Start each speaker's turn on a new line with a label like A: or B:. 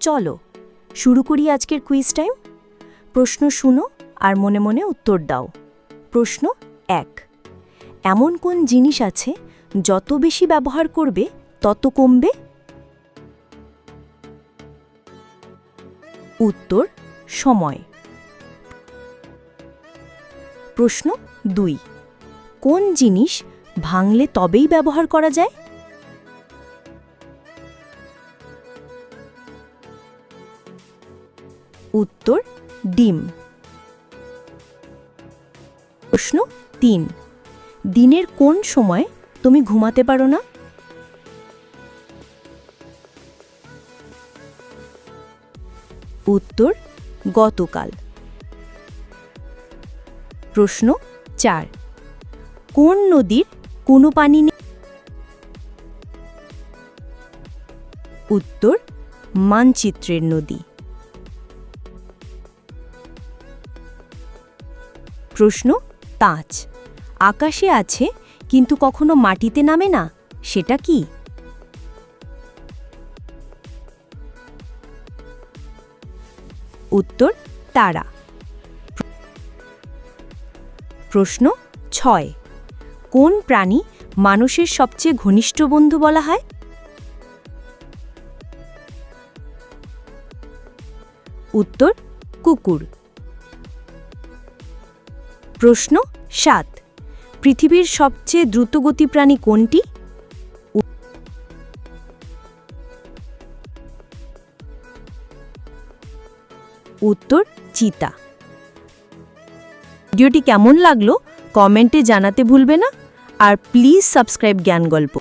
A: চলো, শুরু করি আজকের কুইজ টাইম প্রশ্ন শুনো আর মনে মনে উত্তর দাও। প্রশ্ন এক, এমন কোন জিনিস আছে যত বেশি ব্যবহার করবে তত কমবে? উত্তর, সময়। প্রশ্ন দুই, কোন জিনিস ভাঙলে তবেই ব্যবহার করা যায়? উত্তর, ডিম। প্রশ্ন তিন। দিনের কোন সময় তুমি ঘুমাতে পারো না? উত্তর, গতকাল। প্রশ্ন চার। কোন নদীর কোনো পানি নেই? উত্তর, মানচিত্রের নদী। প্রশ্ন পাঁচ আকাশে আছে, কিন্তু কখনো মাটিতে নামে না, সেটা কি? উত্তর, তারা। প্রশ্ন, ছয়। কোন প্রাণী মানুষের সবচেয়ে ঘনিষ্ঠ বন্ধু বলা হয়? উত্তর, কুকুর। প্রশ্ন সাত। পৃথিবীর সবচেয়ে দ্রুতগতি প্রাণী কোনটি? উত্তর, চিতা। ভিডিওটি কেমন লাগল কমেন্টে জানাতে ভুলবে না। আর প্লিজ সাবস্ক্রাইব জ্ঞান গল্প